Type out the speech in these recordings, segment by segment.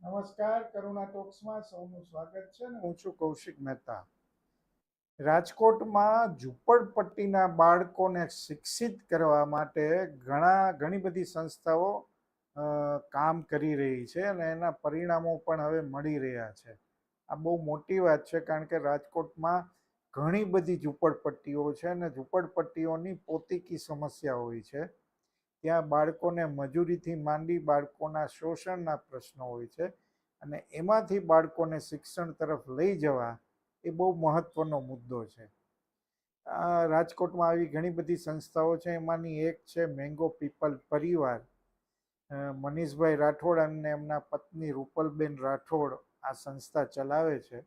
નમસ્કાર, કરુણા ટોક્સમાં સૌનું સ્વાગત છે ને હું છું કૌશિક મહેતા. રાજકોટમાં ઝૂંપડપટ્ટીના બાળકોને શિક્ષિત કરવા માટે ઘણા, ઘણી બધી સંસ્થાઓ કામ કરી રહી છે અને એના પરિણામો પણ હવે મળી રહ્યા છે. આ બહુ મોટી વાત છે કારણ કે રાજકોટમાં ઘણી બધી ઝૂંપડપટ્ટીઓ છે અને ઝૂંપડપટ્ટીઓની પોતીકી સમસ્યા હોય છે. ત્યાં બાળકોને મજૂરીથી માંડી બાળકોના શોષણના પ્રશ્નો હોય છે અને એમાંથી બાળકોને શિક્ષણ તરફ લઈ જવા એ બહુ મહત્વનો મુદ્દો છે. રાજકોટમાં આવી ઘણી બધી સંસ્થાઓ છે, એમાંની એક છે મેંગો પીપલ પરિવાર. મનીષભાઈ રાઠોડ અને એમના પત્ની રૂપલબેન રાઠોડ આ સંસ્થા ચલાવે છે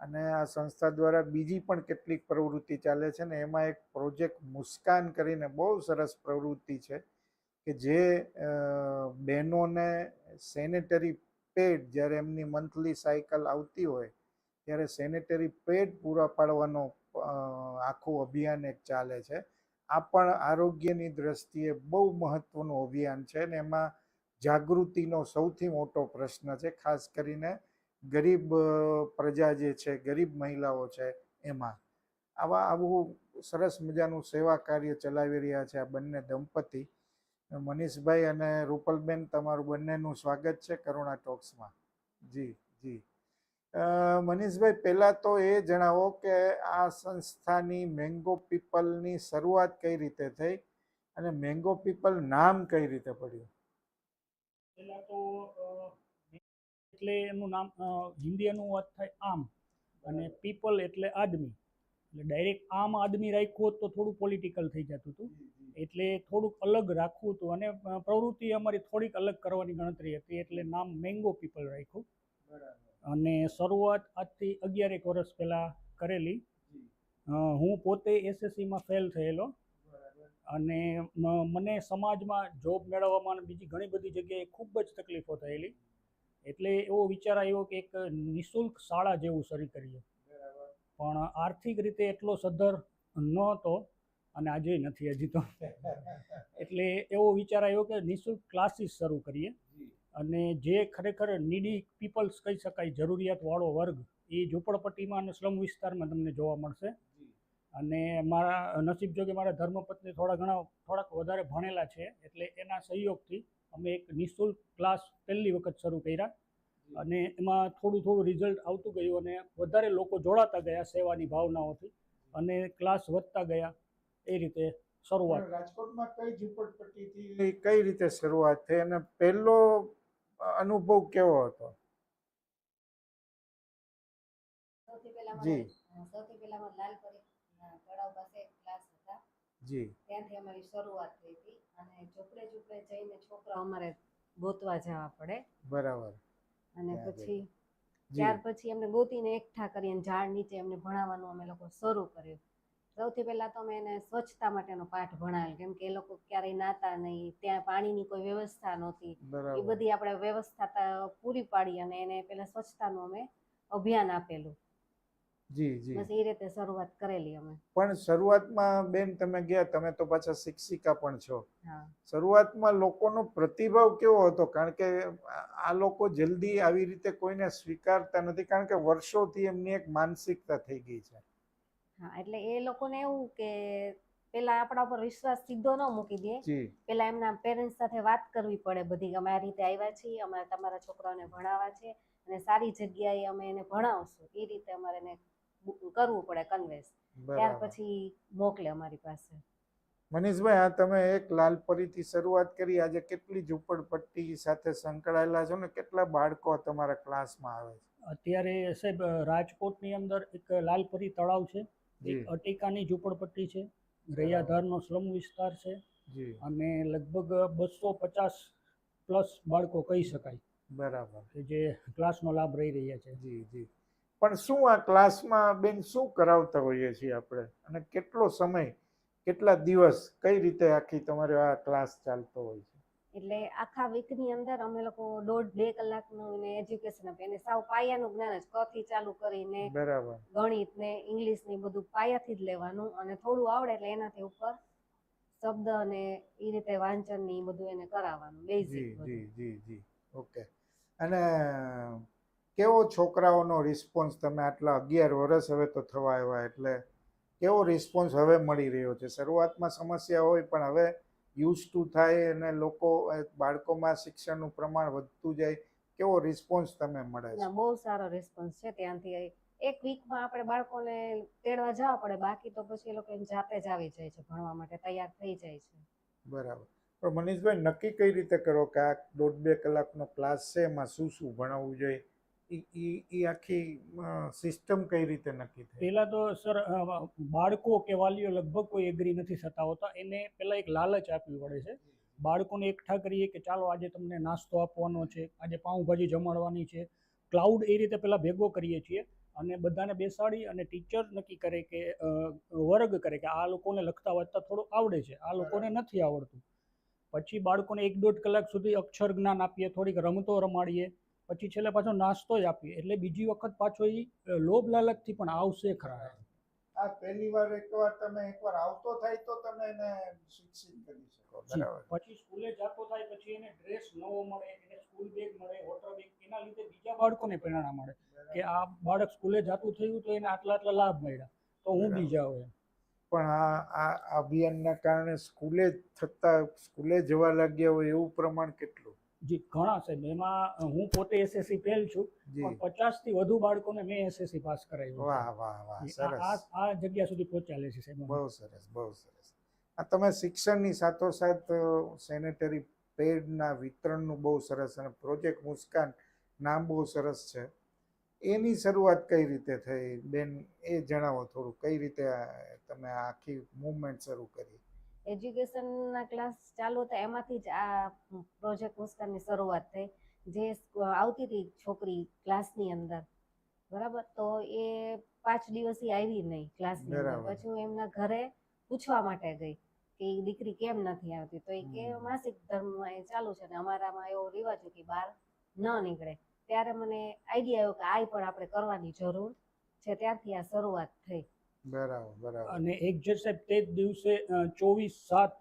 અને આ સંસ્થા દ્વારા બીજી પણ કેટલીક પ્રવૃત્તિ ચાલે છે ને એમાં એક પ્રોજેક્ટ મુસ્કાન કરીને બહુ સરસ પ્રવૃત્તિ છે. કે જે બહેનોને સેનેટરી પેડ જ્યારે એમની મંથલી સાયકલ આવતી હોય, ત્યારે સેનેટરી પેડ પૂરા પાડવાનો આખું અભિયાન એક ચાલે છે. આ પણ આરોગ્યની દ્રષ્ટિએ બહુ મહત્વનું અભિયાન છે ને એમાં જાગૃતિનો સૌથી મોટો પ્રશ્ન છે, ખાસ કરીને ગરીબ પ્રજા જે છે, ગરીબ મહિલાઓ છે એમાં. આવા આવું સરસ મજાનું સેવા કાર્ય ચલાવી રહ્યા છે આ બંને દંપતી. મનીષભાઈ અને રૂપલબેન, તમારું બંનેનું સ્વાગત છે કરુણા ટોક્સમાં. જી જી. મનીષભાઈ, પહેલાં તો એ જણાવો કે આ સંસ્થાની મેંગો પીપલની શરૂઆત કઈ રીતે થઈ અને મેંગો પીપલ નામ કઈ રીતે પડ્યું? પહેલાં તો એટલે એનું નામ હિન્દી અનુવાદ થાય આમ અને પીપલ એટલે આદમી. એટલે ડાયરેક્ટ આમ આદમી રાખ્યો તો થોડું પોલિટિકલ થઈ જતું હતું. એટલે થોડુંક અલગ રાખવું હતું અને પ્રવૃત્તિ અમારી થોડીક અલગ કરવાની ગણતરી હતી. એટલે નામ મેંગો પીપલ રાખ્યું. અને શરૂઆત આજથી અગિયારેક વર્ષ પહેલાં કરેલી. હું પોતે એસએસસીમાં ફેલ થયેલો. અને મને સમાજમાં જોબ મેળવવામાં બીજી ઘણી બધી જગ્યાએ ખૂબ જ તકલીફો થયેલી. એટલે એવો વિચાર આવ્યો કે એક નિઃશુલ્ક શાળા જેવું શરૂ કરીએ. પણ આર્થિક રીતે એટલો સદ્ધર નહોતો અને આજે નથી હજી તો. એટલે એવો વિચાર આવ્યો કે નિઃશુલ્ક ક્લાસીસ શરૂ કરીએ અને જે ખરેખર નીડી પીપલ્સ કહી શકાય જરૂરિયાતવાળો વર્ગ એ ઝૂંપડપટ્ટીમાં અને સ્લમ વિસ્તારમાં તમને જોવા મળશે. અને મારા નસીબ જોગે મારા ધર્મપત્ની થોડા ઘણા થોડાક વધારે ભણેલા છે એટલે એના સહયોગથી અમે એક નિઃશુલ્ક ક્લાસ પહેલી વખત શરૂ કર્યા. અને એમાં થોડું થોડું રિઝલ્ટ આવતું ગયું અને વધારે લોકો જોડાતા ગયા સેવાની ભાવનાઓથી અને ક્લાસ વધતા ગયા એ રીતે શરૂઆત. રાજકોટમાં કઈ ઝૂંપડપટ્ટીથી કઈ રીતે શરૂઆત થઈ અને પહેલો અનુભવ કેવો હતો? જી. સૌથી પહેલા અમારે લાલપરી તળાવ પાસે ક્લાસ હતા. જી. ત્યાંથી અમારી શરૂઆત થઈ હતી અને ચોપડે ચોપડે જઈને છોકરા અમારે ગોતવા જવા પડે. બરાબર. અને પછી ત્યાર પછી અમને ગોતીને એકઠા કરીને ઝાડ નીચે એમને ભણાવવાનું અમે લોકો શરૂ કર્યું. સૌથી પહેલા તો અમે એને સ્વચ્છતા માટેનો પાઠ ભણાવ્યો કેમ કે એ લોકો ક્યારેય નાતા નહીં ત્યાં પાણીની કોઈ વ્યવસ્થા નહોતી. એ બધી આપણે વ્યવસ્થા પૂરી પાડી અને એને પહેલા સ્વચ્છતાનું અમે અભિયાન આપેલું. જી જી. બસ એ રીતે શરૂઆત કરેલી અમે. પણ શરૂઆતમાં બેન તમે ગયા તમે તો પાછા શિક્ષિકા પણ છો. શરૂઆતમાં લોકોનો પ્રતિભાવ કેવો હતો? કારણ કે આ- લોકો જલ્દી આવી રીતે કોઈને સ્વીકારતા નથી કારણ કે વર્ષોથી એમની એક માનસિકતા થઈ ગઈ છે. હા એટલે એ લોકોને એવું કે પેલા આપણા ઉપર વિશ્વાસ સીધો ન મૂકી દે. પેલા એમના પેરેન્ટ્સ સાથે વાત કરવી પડે બધી અમે આ રીતે આવ્યા છીએ અમારે તમારા છોકરાઓને ભણાવવા છે અને સારી જગ્યાએ અમે એને ભણાવશું. એ રીતે અમારે એને કરવું પડે કન્વેસ ત્યાર બરાબર. પછી મોકલે અમારી પાસે. મનીષભાઈ આ તમે એક લાલપરીથી શરૂઆત કરી. આજે કેટલી ઝૂંપડપટ્ટી સાથે સંકળાયેલા છો ને કેટલા બાળકો તમારા ક્લાસમાં આવે છે? અત્યારે સાહેબ રાજકોટની અંદર એક લાલપરી તળાવ છે. જી. એક અટેકાની ઝૂંપડપટ્ટી છે. રૈયાધારનો સ્લમ વિસ્તાર છે. જી. અને લગભગ બસો પચાસ પ્લસ બાળકો કહી શકાય. બરાબર. કે જે ક્લાસનો લાભ રહી રહ્યા છે. જી જી. પણ શું આ ક્લાસમાં બેન શું કરાવતા હોઈએ છીએ આપણે? અને કેટલો સમય કેટલા દિવસ કઈ રીતે આખી તમારે આ ક્લાસ ચાલતો હોય છે? એટલે આખા વીકની અંદર અમે લોકો દોઢ બે કલાકનું એને એજ્યુકેશન આપીએ. એને સાવ પાયાનું જ્ઞાન જ કથી ચાલુ કરીને બરાબર. ગણિત ને ઇંગ્લિશ ને બધું પાયાથી જ લેવાનું. અને થોડું આવડે એટલે એનાથી ઉપર શબ્દ અને એ રીતે વાંચન ને બધું એને કરાવવાનું. બેઝિક જી જી જી. ઓકે અને કેવો છોકરાઓનો રિસ્પોન્સ તમે આટલા અગિયાર વર્ષ હવે તો થવા આવ્યા એટલે કેવો રિસ્પોન્સ હવે મળી રહ્યો છે? શરૂઆતમાં સમસ્યા હોય પણ હવે યુઝ ટુ થાય અને લોકો બાળકોમાં શિક્ષણનું પ્રમાણ વધતું જાય કેવો રિસ્પોન્સ તમે મળે છે? બહુ સારો રિસ્પોન્સ છે ત્યાંથી એક વીકમાં આપણે બાળકોને તેડવા જવા પડે બાકી તો પછી એ લોકો એમ જાતે જ આવી જાય છે ભણવા માટે તૈયાર થઈ જાય છે. બરાબર. પણ મનીષભાઈ નક્કી કઈ રીતે કરો કે આ દોઢ બે કલાકનો ક્લાસ છે એમાં શું શું ભણાવવું જોઈએ? ઈ આખી સિસ્ટમ કઈ રીતે નક્કી થઈ? પહેલા તો સર બાળકો કે વાલીઓ લગભગ કોઈ એગ્રી નથી થતા હોતા. એને પહેલા એક લાલચ આપવી પડે છે. બાળકોને એકઠા કરીએ કે ચાલો આજે તમને નાસ્તો આપવાનો છે આજે પાઉંભાજી જમાડવાની છે. ક્લાઉડ એ રીતે પહેલાં ભેગો કરીએ છીએ અને બધાને બેસાડી અને ટીચર નક્કી કરે કે વર્ગ કરે કે આ લોકોને લખતા વાંચતા થોડું આવડે છે આ લોકોને નથી આવડતું. પછી બાળકોને એક દોઢ કલાક સુધી અક્ષર જ્ઞાન આપીએ થોડીક રમતો રમાડીએ. પછી છેલ્લે પાછો નાસ્તો જ આપીએ. એટલે બીજી વખત પાછો એ લોભ લાલચથી પણ આવશે ખરા આ પહેલી વાર એકવાર તમે એકવાર આવતો થાય તો તમે એને શિક્ષિત કરી શકો બરાબર. પછી સ્કૂલે જતો થાય પછી એને ડ્રેસ નવો મળે એને સ્કૂલ બેગ મળે વોટર બેગ એના લીધે બીજા બાળકોને પ્રેરણા મળે કે આ બાળક સ્કૂલે જતું થયું તો એને આટલા આટલા લાભ મળ્યા. તો હું બીજા હોય પણ આ આ અભિયાનના કારણે સ્કૂલે થતા સ્કૂલે જવા લાગ્યા હોય એવું પ્રમાણ કેટલું જી ઘણા છે એમાં હું પોતે એસએસસી ફેલ છું પણ પચાસથી વધુ બાળકોને મેં એસએસસી પાસ કરાવ્યું વાહ વાહ વાહ સરસ. આ જગ્યા સુધી પહોંચાડે છે બહુ સરસ બહુ સરસ. આ તમે શિક્ષણની સાથોસાથ સેનેટરી પેડના વિતરણનું બહુ સરસ અને પ્રોજેક્ટ મુસ્કાન નામ બહુ સરસ છે. એની શરૂઆત કઈ રીતે થઈ? બેન એ જણાવો થોડું. કઈ રીતે તમે આખી મુવમેન્ટ શરૂ કરી? એજ્યુકેશનના ક્લાસ ચાલુ હતા એમાંથી જ આ પ્રોજેક્ટ મુસ્કાનની શરૂઆત થઈ. જે આવતી હતી છોકરી ક્લાસની અંદર. બરાબર? તો એ પાંચ દિવસથી આવી નહીં ક્લાસની અંદર. પછી હું એમના ઘરે પૂછવા માટે ગઈ કે એ દીકરી કેમ નથી આવતી? તો એ કે માસિક ધર્મમાં એ ચાલુ છે ને અમારામાં એવો રિવાજ છે કે બહાર ન નીકળે. ત્યારે મને આઈડિયા આવ્યો કે આ પણ આપણે કરવાની જરૂર છે. ત્યારથી આ શરૂઆત થઈ. બરાબર બરાબર. અને એક્ઝેક્ટ સાહેબ તે જ દિવસે ચોવીસ સાત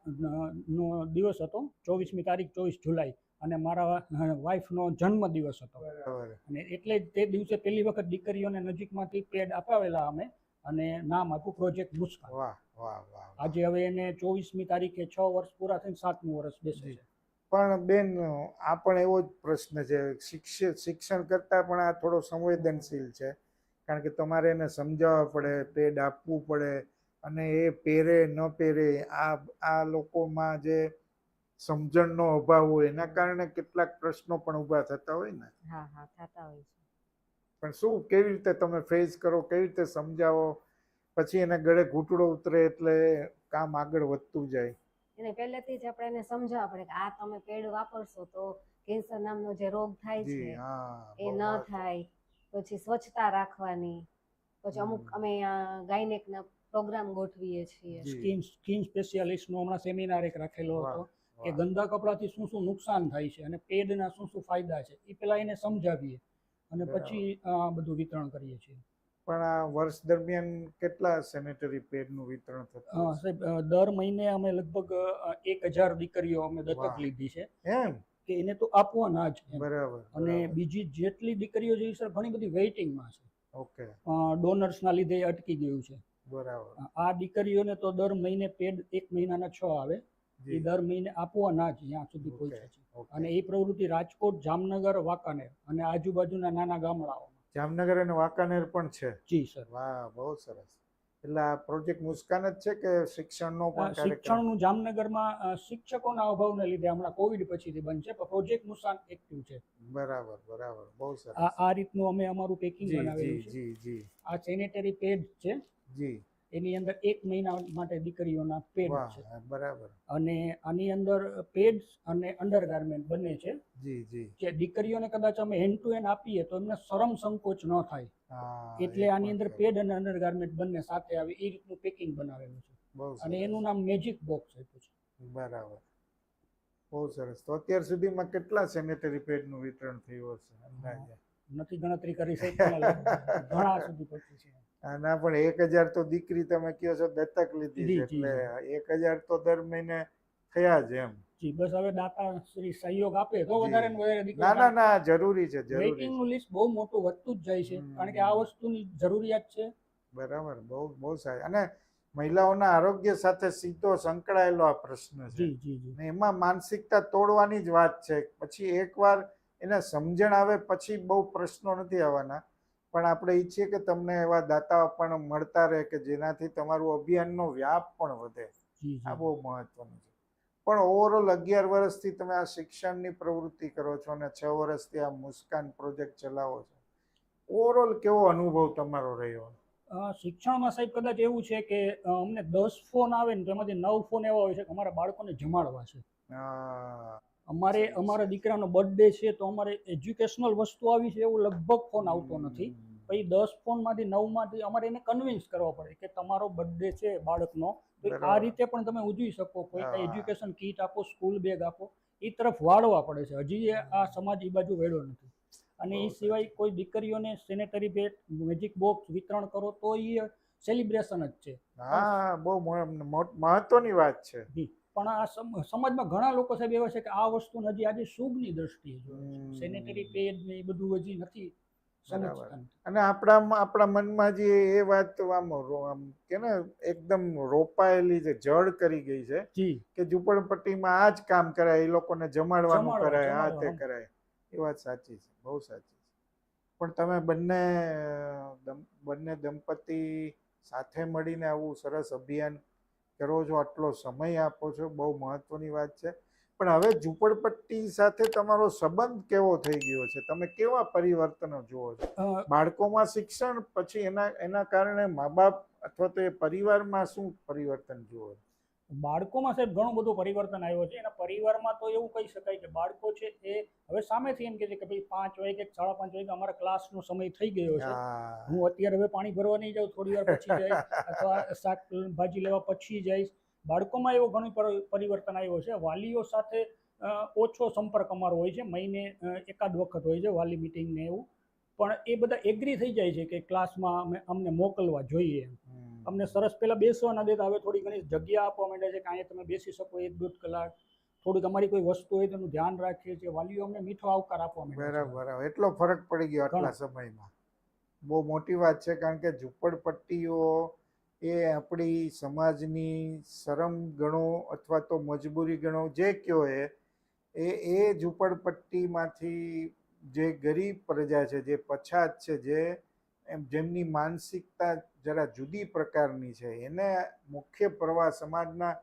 નો દિવસ હતો. ચોવીસમી તારીખ ચોવીસ જુલાઈ. અને મારા વાઈફનો જન્મ દિવસ હતો. બરાબર. અને એટલે જ તે દિવસે પહેલી વખત દીકરીઓને નજીકમાંથી પેડ અપાવેલા અમે અને નામ આપ્યું પ્રોજેક્ટ મુસ્કાન વાહ વાહ વાહ વાહ. આજે હવે એને ચોવીસમી તારીખે છ વર્ષ પૂરા થઈને સાતમું વર્ષ બેસે છે. પણ બેન આ પણ એવો જ પ્રશ્ન છે. શિક્ષણ શિક્ષણ કરતાં પણ આ થોડો સંવેદનશીલ છે. કારણ કે તમારે એને સમજાવવા પડે પેડ આપવું પડે અને એ પહેરે ન પહેરે આ આ લોકોમાં જે સમજણનો અભાવ હોય એના કારણે કેટલાક પ્રશ્નો પણ ઊભા થતા હોય ને. હા હા થતા હોય છે. પણ શું કેવી રીતે તમે ફેસ કરો કેવી રીતે સમજાવો? પછી એને ગળે ઘૂંટડો ઉતરે એટલે કામ આગળ વધતું જાય. એને પહેલેથી જ આપણે એને સમજાવવા પડે કે આ તમે પેડ વાપરશો તો કેન્સર નામનો જે રોગ થાય છે હા એ ન થાય. પછી સ્વચ્છતા રાખવાની પછી અમુક અમે ગાયનેકના પ્રોગ્રામ ગોઠવીએ છીએ. સ્કીન સ્કિન સ્પેશિયાલિસ્ટનો હમણાં સેમિનાર એક રાખેલો હતો કે ગંદા કપડાથી શું શું નુકસાન થાય છે અને પેડના શું શું ફાયદા છે એ પેલા એને સમજાવીએ અને પછી આ બધું વિતરણ કરીએ છીએ. પણ આ વર્ષ દરમિયાન કેટલા સેનેટરી પેડનું વિતરણ થતું અ, સાહેબ દર મહિને અમે લગભગ એક હજાર દીકરીઓ અમે દત્તક લીધી છે. એમ? કે એને તો આપવાના જ બરાબર અને બીજી જેટલી દીકરીઓ છે એ સર ઘણી બધી વેઇટિંગમાં છે. ઓકે. ડોનર્સના લીધે અટકી ગયું છે. બરાબર. આ દીકરીઓને તો દર મહિને પેડ એક મહિનાના છ આવે. એ દર મહિને આપવાના જ જ્યાં સુધી પહોંચે છે. અને એ પ્રવૃત્તિ રાજકોટ જામનગર વાંકાનેર અને આજુબાજુના નાના ગામડાઓમાં. જામનગર અને વાંકાનેર પણ છે? જી સર. વાહ બહુ સરસ. એટલે આ પ્રોજેક્ટ મુસ્કાન જ છે કે શિક્ષણનો પણ શિક્ષણનું જામનગરમાં શિક્ષકોના અભાવને લીધે હમણાં કોવિડ પછીથી બંધ છે પણ પ્રોજેક્ટ મુસ્કાન એક્ટિવ છે. બરાબર બરાબર. બહુ સરસ. આ રીતનું અમે અમારું પેકિંગ બનાવેલું છે. જી જી. આ સેનેટરી પેડ છે. જી. એની અંદર એક મહિના માટે દીકરીઓના પેડ છે. બરાબર. અને આની અંદર પેડ અને અંડરગાર્મેન્ટ બંને છે. જી જી. કે દીકરીઓને કદાચ અમે હેન્ડ ટુ હેન્ડ આપીએ તો એમને શરમ સંકોચ ન થાય. એટલે આની અંદર પેડ અને અંડરગાર્મેન્ટ બંને સાથે આવે એ રીતનું પેકિંગ બનાવેલું છે. અને એનું નામ મેજિક બોક્સ આપ્યું છે. બરાબર. બહુ સરસ. તો અત્યાર સુધીમાં કેટલા સેનેટરી પેડનું વિતરણ થયું હશે? અંદાજે. નથી ગણતરી કરી શકતા ઘણા સુધી પહોંચી છે. ના પણ એક હજાર તો દીકરી તમે કહો છો દત્તક લીધી છે એટલે એક હજાર તો દર મહિને થયા જ એમ. જી બસ હવે દાતા શ્રી સહયોગ આપે તો વધારે ને વધારે ના ના ના જરૂરી છે જરૂરી વેઇટિંગનું લિસ્ટ બહુ મોટું વધતું જ જાય છે કારણ કે આ વસ્તુની જરૂરિયાત છે. બરાબર બહુ બહુ સારી. અને મહિલાઓના આરોગ્ય સાથે સીધો સંકળાયેલો આ પ્રશ્ન છે. જી જી જી. ને એમાં માનસિકતા તોડવાની જ વાત છે. પછી એકવાર એને સમજણ આવે પછી બહુ પ્રશ્નો નથી આવવાના. પણ આપણે ઈચ્છીએ કે તમને એવા દાતાઓ પણ મળતા રહે કે જેનાથી તમારું અભિયાનનો વ્યાપ પણ વધે. આ બહુ મહત્વનું છે. પણ ઓવરઓલ અગિયાર વર્ષથી તમે આ શિક્ષણની પ્રવૃત્તિ કરો છો અને છ વર્ષથી આ મુસ્કાન પ્રોજેક્ટ ચલાવો છો. ઓવરઓલ કેવો અનુભવ તમારો રહ્યો? શિક્ષણમાં સાહેબ કદાચ એવું છે કે અમને દસ ફોન આવે ને તેમાંથી નવ ફોન એવા હોય છે કે અમારા બાળકોને જમાડવા છે. અમારે અમારા દીકરાનો બર્થડે છે તો અમારે એજ્યુકેશનલ વસ્તુ આવી છે એવું લગભગ ફોન આવતો નથી. પછી દસ ફોનમાંથી નવમાંથી અમારે એને કન્વિન્સ કરવા પડે કે તમારો બર્થડે છે બાળકનો. તો આ રીતે પણ તમે ઉજવી શકો કોઈ. એજ્યુકેશન કીટ આપો સ્કૂલ બેગ આપો એ તરફ વાળવા પડે છે. હજી આ સમાજ એ બાજુ વેળો નથી. અને એ સિવાય કોઈ દીકરીઓને સેનેટરી પેડ મેજિક બોક્સ વિતરણ કરો તો એ સેલિબ્રેશન જ છે. હા બહુ મહત્વની વાત છે. પણ આ સમ- સમાજમાં ઘણા લોકો સાહેબ એવા છે કે આ વસ્તુ હજી આજે શુભની દ્રષ્ટિએ જોવે સેનેટરી પેડ ને એ બધું હજી નથી. અને આપણા આપણા મનમાં જે એ વાત આમ આમ કે ને એકદમ રોપાયેલી જે જડ કરી ગઈ છે કે ઝૂંપડપટ્ટીમાં આ જ કામ કરાય એ લોકોને જમાડવાનું કરાય આ તે કરાય. એ વાત સાચી છે બહુ સાચી છે. પણ તમે બંને બંને દંપતી સાથે મળીને આવું સરસ અભિયાન કરો છો આટલો સમય આપો છો બહુ મહત્વની વાત છે. પણ હવે ઝૂંપડપટ્ટી સાથે તમારો સંબંધ કેવો થઈ ગયો છે? તમે કેવા પરિવર્તનો જુઓ છો? બાળકોમાં શિક્ષણ પછી એના એના કારણે મા બાપ અથવા તો એ પરિવારમાં શું પરિવર્તન જુઓ છો? બાળકોમાં સાહેબ ઘણું બધું પરિવર્તન આવ્યો છે. એના પરિવારમાં તો એવું કહી શકાય કે બાળકો છે એ હવે સામેથી એમ કે છે કે ભાઈ પાંચ વાગે કે સાડા પાંચ વાગે અમારા ક્લાસનો સમય થઈ ગયો છે. હું. અત્યારે હવે પાણી ભરવા નહીં જાઉં થોડી વાર પછી જઈશ અથવા શાકભાજી લેવા પછી જઈશ. બાળકોમાં એવો ઘણું પરિવર્તન આવ્યો છે. વાલીઓ સાથે ઓછો સંપર્ક અમારો હોય છે. મહિને એકાદ વખત હોય છે વાલી મિટિંગ ને એવું. પણ એ બધા એગ્રી થઈ જાય છે કે ક્લાસમાં અમે અમને મોકલવા જોઈએ એમ. અમને સરસ પહેલાં બેસવા ના દેતા હવે થોડી ઘણી જગ્યા આપવા માંડે છે કે અહીંયા તમે બેસી શકો એક દોઢ કલાક. થોડીક અમારી કોઈ વસ્તુ હોય તેનું ધ્યાન રાખીએ છીએ. વાલીઓ અમને મીઠો આવકાર આપવા માંડે બરાબર એટલો ફરક પડી ગયો આટલા સમયમાં. બહુ મોટી વાત છે કારણ કે ઝૂંપડપટ્ટીઓ એ આપણી સમાજની શરમ ગણો અથવા તો મજબૂરી ગણો જે કયો એ એ એ ઝૂંપડપટ્ટીમાંથી જે ગરીબ પ્રજા છે જે પછાત છે જે એમ જેમની માનસિકતા જરા જુદી પ્રકારની છે, એને મુખ્ય પ્રવાહ સમાજના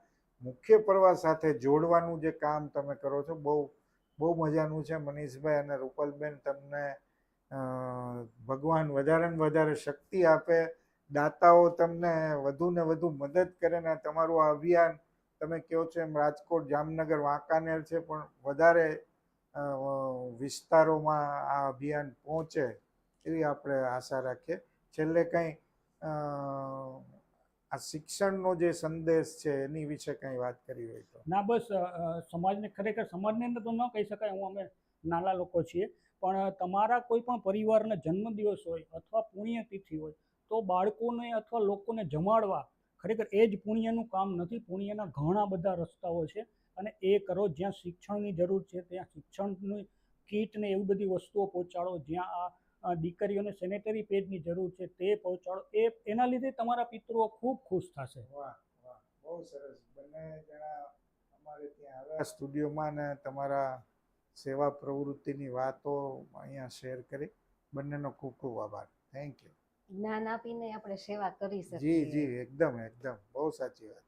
મુખ્ય પ્રવાહ સાથે જોડવાનું જે કામ તમે કરો છો, બહુ બહુ મજાનું છે. મનીષભાઈ અને રૂપલબેન તમને ભગવાન વધારે ને વધારે શક્તિ આપે, દાતાઓ તમને વધુ ને વધુ મદદ કરે ને તમારું આ અભિયાન, તમે કહો છો એમ રાજકોટ, જામનગર, વાંકાનેર છે, પણ વધારે વિસ્તારોમાં આ અભિયાન પહોંચે. એવી આપણે આશા રાખીએ. છેલ્લે કંઈ આ શિક્ષણનો જે સંદેશ છે એની વિશે કંઈ વાત કરી હોય તો. ના, બસ સમાજને, ખરેખર સમાજને તો ન કહી શકાય, હું અમે નાના લોકો છીએ. પણ તમારા કોઈ પણ પરિવારને જન્મદિવસ હોય અથવા પુણ્યતિથિ હોય, તો બાળકોને અથવા લોકોને જમાડવા, ખરેખર એ જ પુણ્યનું કામ નથી. પુણ્યના ઘણા બધા રસ્તાઓ છે અને એ કરો જ્યાં શિક્ષણની જરૂર છે, ત્યાં શિક્ષણની કીટ ને એવી બધી વસ્તુઓ પહોંચાડો, જ્યાં આ દીકરીઓને સેનેટરી પેડની જરૂર છે તે પહોંચાડો. એ એના લીધે તમારા પિતૃઓ ખૂબ ખુશ થશે. વાહ વાહ. બહુ સરસ. બંને જણા અમારે ત્યાં આવ્યા સ્ટુડિયોમાં ને તમારા સેવા પ્રવૃત્તિની વાતો અહીંયા શેર કરી. બંનેનો ખૂબ ખૂબ આભાર. થેન્ક યુ જ્ઞાન આપીને આપણે સેવા કરી શકીએ. જી જી એકદમ એકદમ. બહુ સાચી વાત.